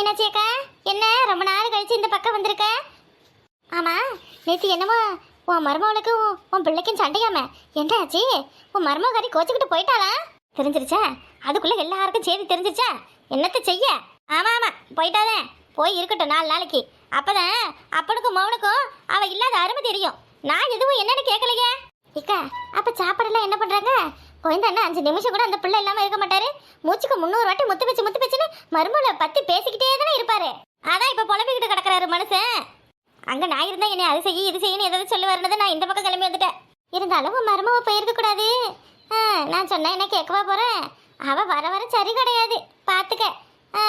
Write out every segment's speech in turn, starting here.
மீனாட்சி அக்கா? என்ன ரொம்ப நாள் கழிச்சு இந்த பக்கம் வந்திருக்க? ஆமா நேற்று என்னமோ உன் மருமவளுக்கு உன் பிள்ளைக்கும் சண்டையாம. என்ன ஆச்சு? உன் மருமகாரி கோச்சுக்கிட்டு போயிட்டாளா? தெரிஞ்சிருச்சா? அதுக்குள்ள எல்லாருக்கும் செய்தி தெரிஞ்சிருச்சா? என்னத்த செய்ய? ஆமா ஆமா போயிட்டாதே போய் இருக்கட்டும் நாலு நாளைக்கு. அப்பதான் அப்பனுக்கும் மவனுக்கும் அவ இல்லாத அருமை தெரியும். நான் எதுவும் என்னன்னு கேட்கலையே இக்கா அப்ப சாப்பாடெல்லாம் என்ன பண்றாங்க? குழந்தை அஞ்சு நிமிஷம் கூட அந்த பிள்ளை இல்லாம இருக்க மாட்டாரு. மூச்சுக்கு முந்நூறு வாட்டி முத்து பிச்சு முத்து பிச்சுன்னு மருமகளை பத்தி பேசிக்கிட்டே தானே இருப்பாரு. அதான் இப்ப புலம்பிக்கிட்டு கிடக்குறாரு மனுஷன். அங்க நான் இருந்தா என்ன அது செய்ய இது செய்யணும் எதாவது சொல்லி வரணுது நான் இந்த பக்கம் கிளம்பி வந்துட்டேன். இருந்தாலும் உன் மருமவ போயிருக்க கூடாது. ஆ, நான் சொன்னா என்ன கேட்கவா போறேன்? அவ வர வர சரி கிடையாது. பாத்துக்க. ஆ,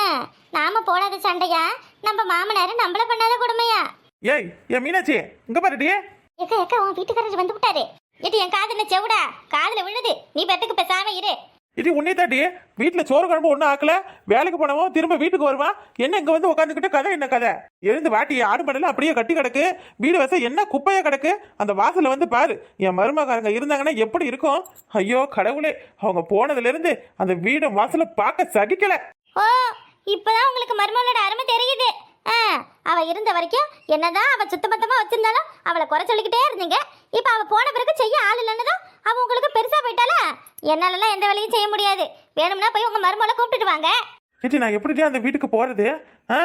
நாம போடாத சண்டையா? நம்ம மாமனாரு நம்மள பண்ணாத கொடுமையா? ஏய் என் மீனாட்சி இங்க பாருடி எக்க எக்க உன் வீட்டுக்காரர் வந்து விட்டாரு. எட்டு என் காதுல செவுடா? காதுல விழுது. நீ பெட்டுக்கு பேசாம இரு. இது உன்னை தாண்டி வீட்டில் சோறு குழம்பு ஒன்றும் ஆக்கல. வேலைக்கு போனவன் திரும்ப வீட்டுக்கு வருவான். என்ன இங்கே வந்து உட்காந்துக்கிட்டு கதை என்ன கதை? எழுந்து வாட்டி ஆடு பண்ணல அப்படியே கட்டி கிடக்கு. வீடு வச என்ன? குப்பையா கிடக்கு. அந்த வாசல்ல வந்து பாரு என் மருமகாரங்க இருந்தாங்கன்னா எப்படி இருக்கும்? ஐயோ கடவுளே. அவங்க போனதுலேருந்து அந்த வீடு வாசலை பார்க்க சகிக்கல. ஓ இப்பதான் உங்களுக்கு மருமகளோட அருமை தெரியுது. ஆ. அவ இருந்த வரைக்கும் என்னதான் அவ சுத்தபத்தமா வச்சிருந்தாலும் அவளை குறை சொல்லிக்கிட்டே இருந்தீங்க. இப்ப அவ போன பிறகு செய்ய ஆள் இல்லைன்னுதான் அவ உங்களுக்கு பெருசா போயிட்டாளா? என்னாலலாம் எந்த வேலையும் செய்ய முடியாது. வேணும்னா போய் உங்க மருமகளை கூப்பிட்டுட்டு வாங்க. ஏட்டி நான் எப்படிடி அந்த வீட்டுக்கு போறது? ஆ?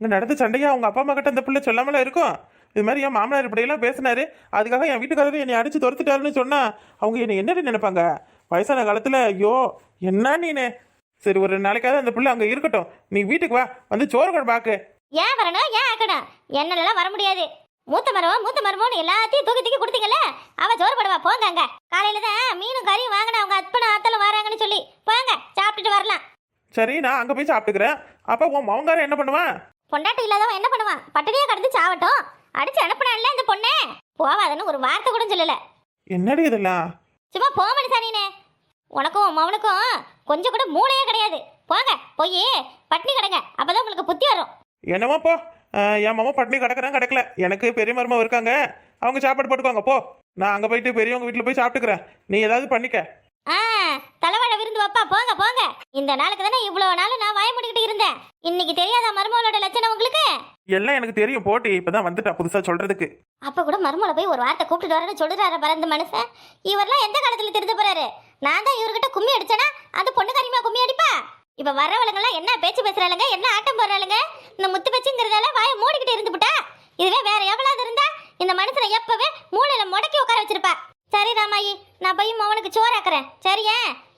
இங்கே நடந்த சண்டையா அவங்க அப்பா அம்மா கிட்ட அந்த பிள்ளை சொல்லாமலாம் இருக்கும்? இது மாதிரி என் மாமனார் இப்படியெல்லாம் பேசினாரு. அதுக்காக என் வீட்டுக்காரர் என்னை அடிச்சு துரத்துட்டாருன்னு சொன்னா அவங்க என்னை என்ன நினைப்பாங்க? வயசான காலத்துல ஐயோ என்ன நீனு? சரி ஒரு நாளைக்காவது அந்த பிள்ளை அங்கே இருக்கட்டும். நீ வீட்டுக்கு வா. வந்து சோறு குழம்பாக்கு ஏன் வரணும்? ஏன் ஆக்கணும்? என்னாலலாம் வர முடியாது. மூத்த மரவா மூத்த மரமோன்னு எல்லாத்தையும் தூக்கி தூக்கி கொடுத்தீங்கல்ல? அவ ஜோறு படுவா? போங்க அங்க காலையில தான் மீனும் கறியும் வாங்கின அவங்க அத்தனை ஆத்தல வராங்கன்னு சொல்லி. போங்க சாப்பிட்டுட்டு வரலாம். சரி நான் அங்கே போய் சாப்பிட்டுக்கிறேன். அப்போ உன் மவங்காரன் என்ன பண்ணுவான் பொண்டாட்டி இல்லாதவன் என்ன பண்ணுவான் பட்டடியா கடந்து சாவட்டும். அடிச்சு அனுப்புனான்ல இந்த பொண்ணே? போவாதன்னு ஒரு வார்த்தை கூட சொல்லல. என்னடி இதெல்லாம்? சும்மா போ மனுஷானீனே. உனக்கும் உன் மவனுக்கும் கொஞ்சம் கூட மூளையே கிடையாது. போங்க போய் பட்னி கிடங்க. வரும் என்னமோ போ. அஹ், என் மாமா பட்டினி கிடக்குறேன் கிடக்கல. எனக்கு பெரிய மருமக இருக்காங்க. அவங்க சாப்பாடு போட்டுக்குவாங்க. போ. நான் அங்கே போயிட்டு பெரியவங்க வீட்டில் போய் சாப்பிட்டுக்கிறேன். நீ ஏதாவது பண்ணிக்க. ஆ தலைவாழ விருந்து வப்பா. போங்க போங்க. இந்த நாளுக்கு தானே இவ்வளவு நாள் நான் வாய முடிக்கிட்டு இருந்தேன். இன்னைக்கு தெரியாத மருமகளோட லட்சணம் உங்களுக்கு? எல்லாம் எனக்கு தெரியும். போட்டி இப்பதான் வந்துட்டா புதுசா சொல்றதுக்கு. அப்ப கூட மருமலை போய் ஒரு வார்த்தை கூப்பிட்டு வரேன்னு சொல்லுறாரு பறந்த மனுஷன். இவரெல்லாம் எந்த காலத்துல திருந்து போறாரு? நான் தான் இவர்கிட்ட கும்மி அடிச்சேனா? அந்த பொண்ணு கரிமா கும்மி அடிப்பா? இப்ப வரவளுங்கெல்லாம் என்ன பேச்சு பேசுறாளுங்க? என்ன ஆட்டம் போடுறாளுங்க? இந்த முத்து பேச்சுங்கிறதால வாய மூடிக்கிட்டு இருந்துவிட்டா இதுவே வேற எவ்வளவு இருந்தா இந்த மனுஷனை எப்பவே மூளையில முடக்கி உட்கார வச்சிருப்பா. சரி ராமாயி நான் போய் மவனுக்கு சோறாக்குறேன் சரியா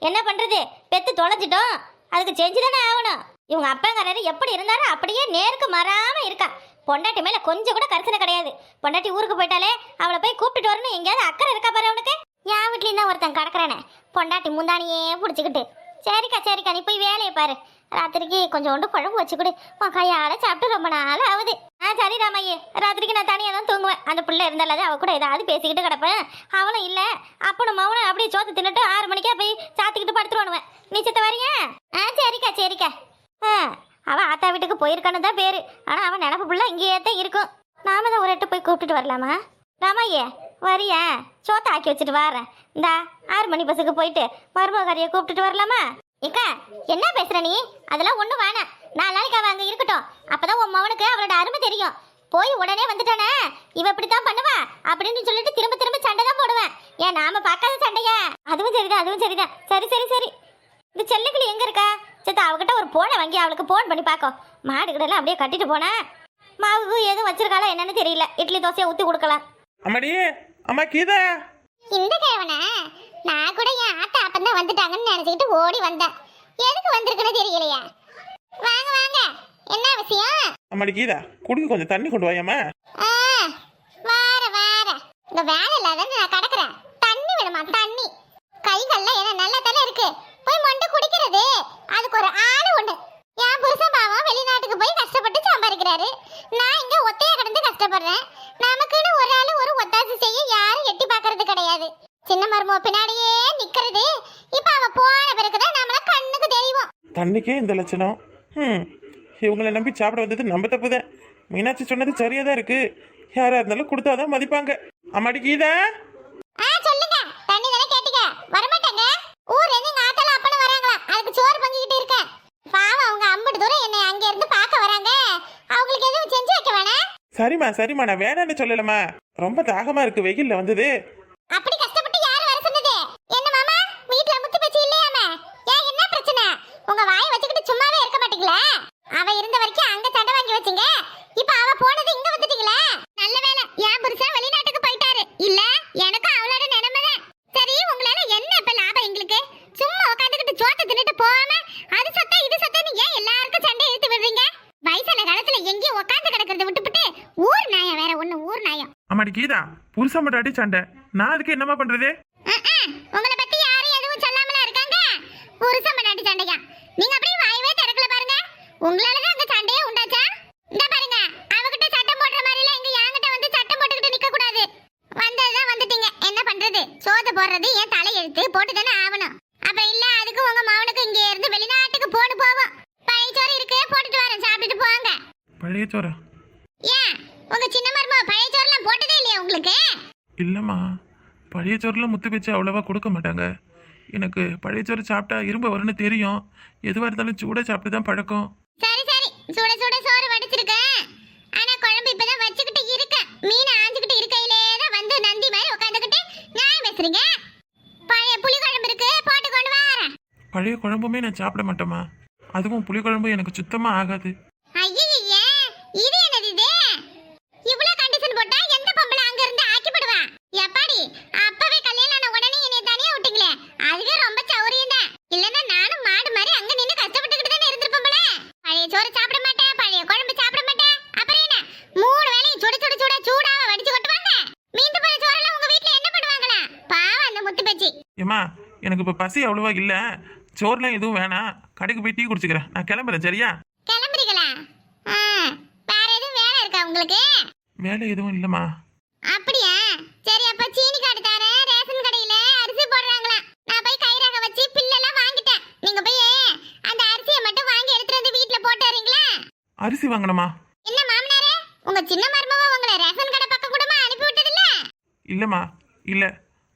என்ன பண்றது? பெத்து தொலைஞ்சிட்டோம். அதுக்கு செஞ்சு தானே ஆகணும். இவங்க அப்பாங்கிறாரு எப்படி இருந்தாரோ அப்படியே நேருக்கு மறாம இருக்கா. பொண்டாட்டி மேல கொஞ்சம் கூட கரிசனை கிடையாது. பொண்டாட்டி ஊருக்கு போயிட்டாலே அவளை போய் கூப்பிட்டுட்டு வரணும். எங்கேயாவது அக்கறை இருக்கா பாரு அவனுக்கு? என் வீட்லயும் தான் ஒருத்தன் கிடக்குறானே. பொண்டாட்டி முந்தானியே பிடிச்சிக்கிட்டு சரிக்கா சரிக்கா நீ போய் வேலையை பாரு. ராத்திரிக்கு கொஞ்சோண்டு குழம்பு வச்சு கொடு உன் கையால் சாப்பிட்டு ரொம்ப நாள் ஆகுது. ஆ சரி ராமையே. ராத்திரிக்கு நான் தனியாக தான் தூங்குவேன். அந்த பிள்ளை இருந்தாலும் அவள் கூட ஏதாவது பேசிக்கிட்டு கிடப்பேன். அவளும் இல்லை. அப்பனும் மவனும் அப்படியே சோத்து தின்னுட்டு ஆறு மணிக்கே போய் சாத்திக்கிட்டு படுத்துருவானுவேன் நீ சித்த வரியா? ஆ சரிக்கா சரிக்கா. ஆ அவள் ஆத்தா வீட்டுக்கு போயிருக்கான்னு தான் பேர். ஆனால் அவன் நினப்பு பிள்ளை இங்கேயே தான் இருக்கும். நாம தான் ஒரு எட்டு போய் கூப்பிட்டுட்டு வரலாமா? ராமையே வரியா? சோத்தை ஆக்கி வச்சுட்டு வரேன். இந்தா ஆறு மணி பஸ்ஸுக்கு போயிட்டு மருமகாரியை கூப்பிட்டுட்டு வரலாமா? இக்கா என்ன பேசுற நீ? அதெல்லாம் ஒண்ணு வேணாம். நாலு நாளைக்கு அவள் அங்கே இருக்கட்டும். அப்பதான் உன் மவனுக்கு அவளோட அருமை தெரியும். போய் உடனே வந்துட்டானே? இவ இப்படித்தான் பண்ணுவா? அப்படின்னு சொல்லிட்டு திரும்ப திரும்ப சண்டை தான் போடுவேன். ஏன் நாம பார்க்காத சண்டையா? அதுவும் சரிதான் அதுவும் சரிதான். சரி சரி சரி. இந்த செல்லுக்கிளி எங்க இருக்கா? சேத்தா அவகிட்ட ஒரு போனை வாங்கி அவளுக்கு போன் பண்ணி பார்க்கும் மாடு அப்படியே கட்டிட்டு போனேன் மாவு எதுவும் வச்சிருக்காளா என்னன்னு தெரியல. இட்லி தோசையை ஊத்தி கொடுக்கலாம். அம்மாடி அம்மா கீதா. இந்த கிழவன நான் கூட என் ஆத்தா அப்பந்தான் வந்துட்டாங்கன்னு நினைச்சுக்கிட்டு ஓடி வந்தேன். எதுக்கு வந்திருக்குன்னு தெரியலையா. வாங்க வாங்க. என்ன விஷயம் அம்மாடி கீதா குடிக்க கொஞ்சம் தண்ணி கொண்டு வாயம்மா. ஆ, வார வார. இந்த வேலை இல்லாத நான் கிடக்குறேன். தண்ணி வேணுமா தண்ணி? கைகள்ல என்ன நல்ல தலை இருக்கு. போய் மொண்டு குடிக்கிறது. அதுக்கு ஒரு ஆளு ஒண்ணு தண்ணிக்கே இந்த லட்சணம். ம் இவங்களை நம்பி சாப்பிட வந்தது நம்ப தப்பு தான் மீனாட்சி சொன்னது சரியாக தான் இருக்கு. யாராக இருந்தாலும் கொடுத்தாதான் மதிப்பாங்க. அம்மாடி கீதா. சரிம்மா சரிம்மா. நான் வேணான்னு சொல்லலம்மா. ரொம்ப தாகமா இருக்கு. வெயில்ல வந்தது. அப்படி அம்மாடி கீதா புருஷன் மட்டாடி சண்டை. நான் அதுக்கு என்னம்மா பண்றது? உங்களை பத்தி யாரும் எதுவும் சொல்லாமலா இருக்காங்க? புருஷன் பண்ணாட்டி சண்டையா நீங்க அப்படியே வாயவே திறக்கல பாருங்க. உங்களாலதான் அங்க சண்டையே உண்டாச்சா? இந்த பாருங்க அவகிட்ட சட்டம் போடுற மாதிரி எல்லாம் இங்க என்கிட்ட வந்து சட்டம் போட்டுக்கிட்டு நிக்க கூடாது வந்ததுதான் வந்துட்டீங்க. என்ன பண்றது? சோது போடுறது ஏன் தலையெழுத்து போட்டு தானே ஆகணும். அப்புறம் இல்ல அதுக்கு உங்க மவனுக்கு இங்க இருந்து வெளிநாட்டுக்கு போட்டு போவோம். பழைய சோறு இருக்கு போட்டுட்டு வரேன். சாப்பிட்டுட்டு போவாங்க பழைய சோறா ஏன் உங்க சின்ன மருமக பழைய சோறுலாம் போட்டதே இல்லையா உங்களுக்கு? இல்லைம்மா பழைய சோறுலாம் முத்து வச்சு அவ்வளோவா கொடுக்க மாட்டாங்க. எனக்கு பழைய சோறு சாப்பிட்டா இரும்ப வரும்னு தெரியும். எதுவாக இருந்தாலும் சூடாக சாப்பிட்டு தான் பழக்கம். சரி சரி. சுட சுட சோறு வடிச்சிருக்கேன் ஆனா குழம்பு இப்பதான் வச்சுக்கிட்டு இருக்கேன் மீன் ஆஞ்சுக்கிட்டு இருக்கையிலே தான் வந்து நந்தி மாதிரி உட்காந்துக்கிட்டு நியாயம் பேசுறீங்க? பழைய புளி குழம்பு இருக்கு போட்டு கொண்டு வரேன். பழைய குழம்புமே நான் சாப்பிட மாட்டேம்மா. அதுவும் புளிக்குழம்பு எனக்கு சுத்தமாக ஆகாது ஐயையே இது என்னது இது இவ்ளோ கண்டிஷன் போட்டா எந்த பொம்பளை அங்க இருந்து ஆக்கிப்படுவா எப்பாடி அப்பவே கல்யாணம் ஆன உடனே என்னை தனியா விட்டீங்களே அதுவே ரொம்ப சௌரியம் தான் இல்லன்னா நானும் மாடு மாதிரி அங்க நின்னு கஷ்டப்பட்டுக்கிட்டு தானே இருந்திருப்போம்ல பழைய சோறு சாப்பிட மாட்டேன் பழைய குழம்பு சாப்பிட மாட்டேன் அப்புறம் என்ன மூணு வேளையும் சுட சுட சுட சூடாவ வடிச்சு கொட்டுவாங்க மீந்து போன சோறெல்லாம் உங்க வீட்ல என்ன பண்ணுவாங்களா பாவம் அந்த முத்து பேச்சு ஏம்மா எனக்கு இப்போ பசி அவ்வளோவா இல்லை. சோறுலாம் எதுவும் வேணாம். கடைக்கு போய் டீ குடிச்சுக்கிறேன். நான் கிளம்புறேன் சரியா? கிளம்புறீங்களா? ஆ, வேற எதுவும் வேலை இருக்கா உங்களுக்கு? வேலை எதுவும் இல்லைம்மா. அப்படியா? சரி அப்ப சீனி கார்டு தரேன். ரேஷன் கடையில அரிசி போடுறாங்களா. நான் போய் கைரக வச்சு பில்லெல்லாம் வாங்கிட்டேன். நீங்க போய் அந்த அரிசியை மட்டும் வாங்கி எடுத்துட்டு வந்து வீட்ல போட்டு வரீங்களா? அரிசி வாங்கணுமா? என்ன மாமனாரே? உங்க சின்ன மருமவ உங்களை ரேஷன் கடை பக்கம் கூடமா அனுப்பி விட்டது இல்ல இல்லைம்மா இல்லை.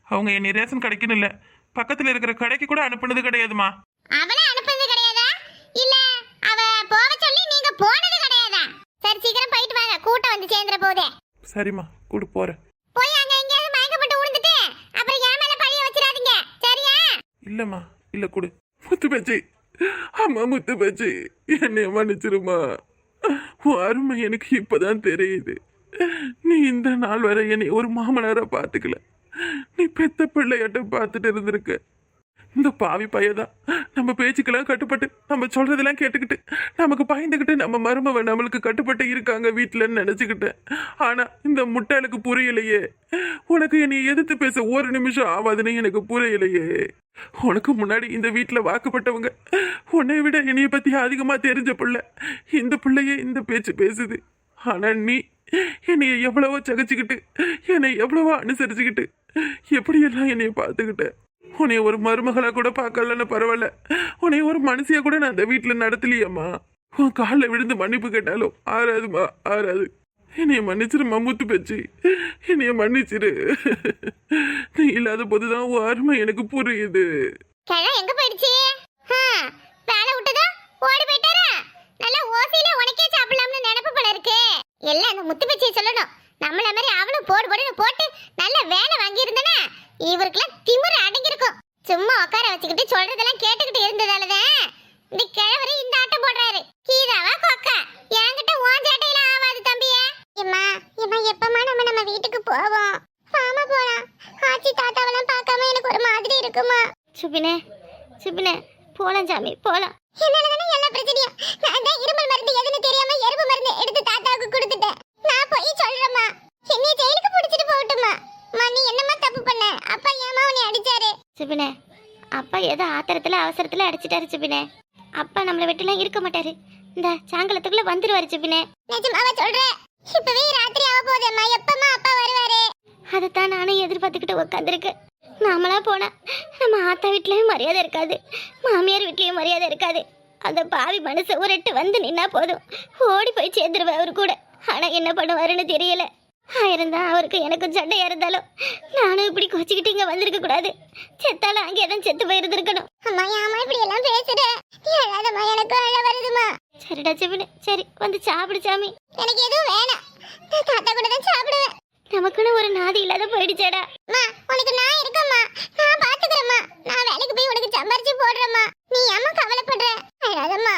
அவங்க என்னை ரேஷன் கடைக்குன்னு இல்லை. பக்கத்தில் இருக்கிற கடைக்கு கூட அனுப்புனது கிடையாதுமா. அவள அனுப்புனது கிடையாதா? இல்ல அவ போக சொல்லி நீங்க போனது கிடையாதா? சரி சீக்கிரம் போயிட்டு வாங்க. கூட்டம் வந்து சேர்ந்துற போதே. சரிம்மா கூடு போகிறேன் போய் அங்க எங்கேயாவது மயக்கப்பட்டு விழுந்துட்டு அப்புறம் என் மேல பழிய வச்சிடாதீங்க. சரியா? இல்லைம்மா இல்லை கொடு. முத்து பேச்சு. அம்மா முத்து பேச்சு. என்னைய மன்னிச்சிருமா உன் அருமை எனக்கு இப்பதான் தெரியுது. நீ இந்த நாள் வரை என்னை ஒரு மாமனாரா பார்த்துக்கல. நீ பெத்த பிள்ளையாட்டம் பார்த்துட்டு இருந்திருக்க. இந்த பாவி பையதான் நம்ம பேச்சுக்கெல்லாம் கட்டுப்பட்டு நம்ம சொல்றதெல்லாம் கேட்டுக்கிட்டு நமக்கு பயந்துக்கிட்டு நம்ம மருமவன் நம்மளுக்கு கட்டுப்பட்டு இருக்காங்க வீட்டிலன்னு நினச்சிக்கிட்டேன். ஆனா இந்த முட்டாளுக்கு புரியலையே. உனக்கு என்னை எதிர்த்து பேச ஒரு நிமிஷம் ஆகாதுன்னு எனக்கு புரியலையே. உனக்கு முன்னாடி இந்த வீட்டில் வாக்குப்பட்டவங்க உன்னை விட என்னைய பத்தி அதிகமா தெரிஞ்ச பிள்ளை இந்த பிள்ளையே இந்த பேச்சு பேசுது. ஆனா நீ என்னைய எவ்வளவோ சகிச்சுக்கிட்டு என்னை எவ்வளவோ அனுசரிச்சுக்கிட்டு எப்படியெல்லாம் என்னைய பார்த்துக்கிட்ட? உன்னைய ஒரு மருமகளாக கூட பார்க்கலன்னு பரவாயில்ல. உன்னைய ஒரு மனுஷியாக கூட நான் அந்த வீட்டில் நடத்தலையம்மா. உன் காலில் விழுந்து மன்னிப்பு கேட்டாலும் ஆறாதுமா ஆறாது. என்னைய மன்னிச்சிரு முத்து பேச்சு. என்னைய மன்னிச்சிரு. நீ இல்லாத போதுதான் உன் அருமை எனக்கு புரியுது. கிழம் எங்க போயிடுச்சு? வேலை விட்டதா? ஓடி போயிட்டாரா? நல்லா ஓசையில உனக்கே சாப்பிடலாம்னு நினைப்பு போல இருக்கு. எல்லாம் அந்த முத்து பச்சியை சொல்லணும். நம்மள மாதிரி அவளும் போடு போடுன்னு போட்டு நல்ல வேலை வாங்கி இருந்தனா இவருக்கெல்லாம் திமிரு அடங்கியிருக்கும். சும்மா உட்கார வச்சுக்கிட்டு சொல்றதெல்லாம் கேட்டுக்கிட்டு இருந்ததாலதான். இந்த கிழவரு இந்த ஆட்டம் போடுறாரு. கீதாவா கொக்கா? என்கிட்ட ஓன் சேட்டையில ஆவாது தம்பியே. எம்மா எம்மா எப்பமா நம்ம நம்ம வீட்டுக்கு போவோம்? ஆமா போலாம். ஆச்சி தாத்தாவெல்லாம் பார்க்காம எனக்கு ஒரு மாதிரி இருக்குமா? சுபினே சுபினே போலாம் சாமி போலாம் என்னால தானே எல்லா பிரச்சனையும் நான் தான் இருமல் மருந்து எதுன்னு தெரியாம எறும்பு மருந்து எடுத்து தாத்தாவுக்கு கொடுத்துட்டேன் நான் போய் சொல்றேம்மா என்னைய ஜெயிலுக்கு பிடிச்சிட்டு போகட்டுமா அம்மா நீ என்னம்மா தப்பு பண்ண அப்பா ஏமா உன்னை சுபினே அப்பா ஏதோ ஆத்திரத்துல அவசரத்துல அடிச்சிட்டாரு சுபினே அப்பா நம்மளை விட்டுலாம் இருக்க மாட்டாரு. இந்த சாங்கலத்துக்குள்ள வந்துருவாரு சுபினே நிஜமாவா சொல்றேன் இப்பவே ராத்திரி ஆக போதேம்மா எப்பமா அப்பா வருவாரு? அதைத்தான் நானும் எதிர்பார்த்துக்கிட்டு உட்காந்துருக்கேன் நாமளா போனா நம்ம ஆத்தா வீட்லயும் மரியாதை இருக்காது. மாமியார் வீட்லயும் மரியாதை இருக்காது. அந்த பாவி மனசு ஒரு எட்டு வந்து நின்னா போதும். ஓடி போய் சேர்ந்துருவேன் அவர் கூட. ஆனா என்ன பண்ணுவாருன்னு தெரியல. ஆயிருந்தா அவருக்கு எனக்கும் சண்டையா இருந்தாலும் நானும் இப்படி கொச்சிக்கிட்டு இங்க வந்திருக்க கூடாது. செத்தாலும் அங்கே தான் செத்து போயிருந்திருக்கணும். அம்மா ஏமா இப்படி எல்லாம் பேசுற? நீ அழாதம்மா எனக்கு அழ வருதுமா சரிடா செவினு. சரி வந்து சாப்பிடு சாமி. எனக்கு எதுவும் வேணாம். நான் தாத்தா கூட தான் சாப்பிடுவேன். நமக்குன்னு ஒரு நாதி இல்லாத போயிடுச்சேடா. அம்மா உனக்கு நான் இருக்கம்மா. நான் பாத்துக்கிறேம்மா. நான் வேலைக்கு போய் உனக்கு சம்பாரிச்சு போடுறேம்மா. நீ அம்மா கவலைப்படுற? அழாதம்மா